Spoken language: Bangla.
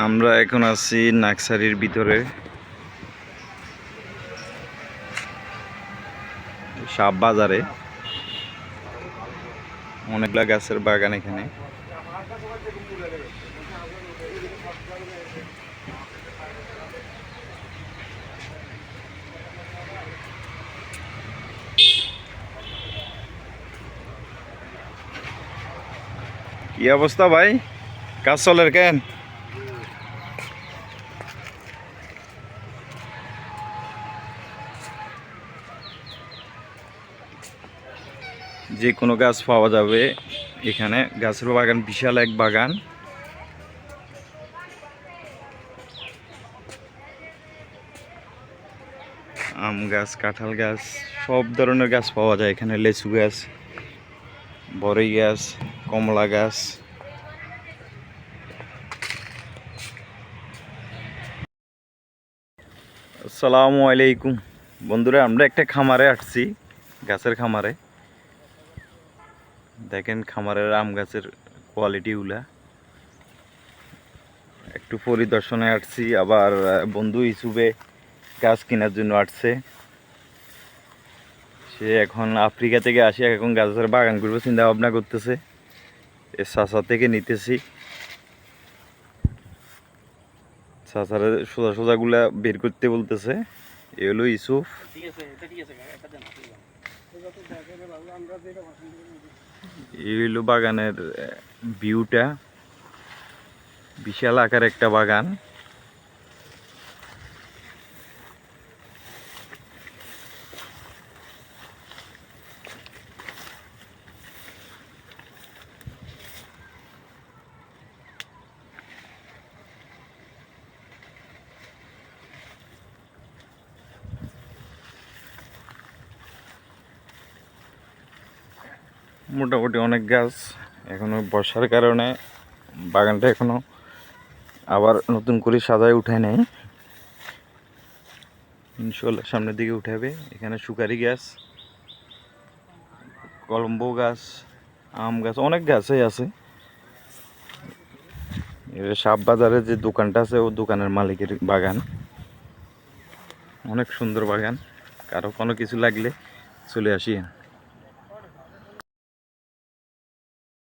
আমরা এখন আছি নাকসারির ভিতরে। সাপ বাজারে। অনেকগুলা গাছের বাগান এখানে। কি অবস্থা ভাই? কাজ চলের কেন? যে কোনো গাছ পাওয়া যাবে এখানে। গাছের বাগান, বিশাল এক বাগান। আম গাছ, কাঁঠাল গাছ, সব ধরনের গাছ পাওয়া যায় এখানে। লেচু গাছ বড়ই গাছ, কমলা গাছ। আসসালামু আলাইকুম। বন্ধুরা, আমরা একটা খামারে আসছি, গাছের খামারে। দেখেন খামারের আম গাছের কোয়ালিটিগুলা একটু পরিদর্শনে আসছি, আবার বন্ধু ইসুবে গাছ কেনার জন্য আসছে। সে এখন আফ্রিকা থেকে আসি এখন গাছের বাগান করব, চিন্তা ভাবনা করতেছে। এ চাষা থেকে নিতেছি। চাষারে সোজা সোজাগুলা বের করতে বলতেছে। এ হলো ইসুফ ঠিক আছে এই হলো বাগানের ভিউটা বিশাল আকার একটা বাগান। মোটামুটি অনেক গাছ এখনও বর্ষার কারণে বাগানটা এখনও আবার নতুন করে সাজায় উঠে নেই। ইনশাল্লাহ সামনের দিকে উঠাবে এখানে সুপারি গাছ, কলম্বো গাছ, আম গাছ, অনেক গাছই আছে। সাপ বাজারে যে দোকানটা আছে, ও দোকানের মালিকের বাগান। অনেক সুন্দর বাগান। কারও কোনো কিছু লাগলে চলে আসি।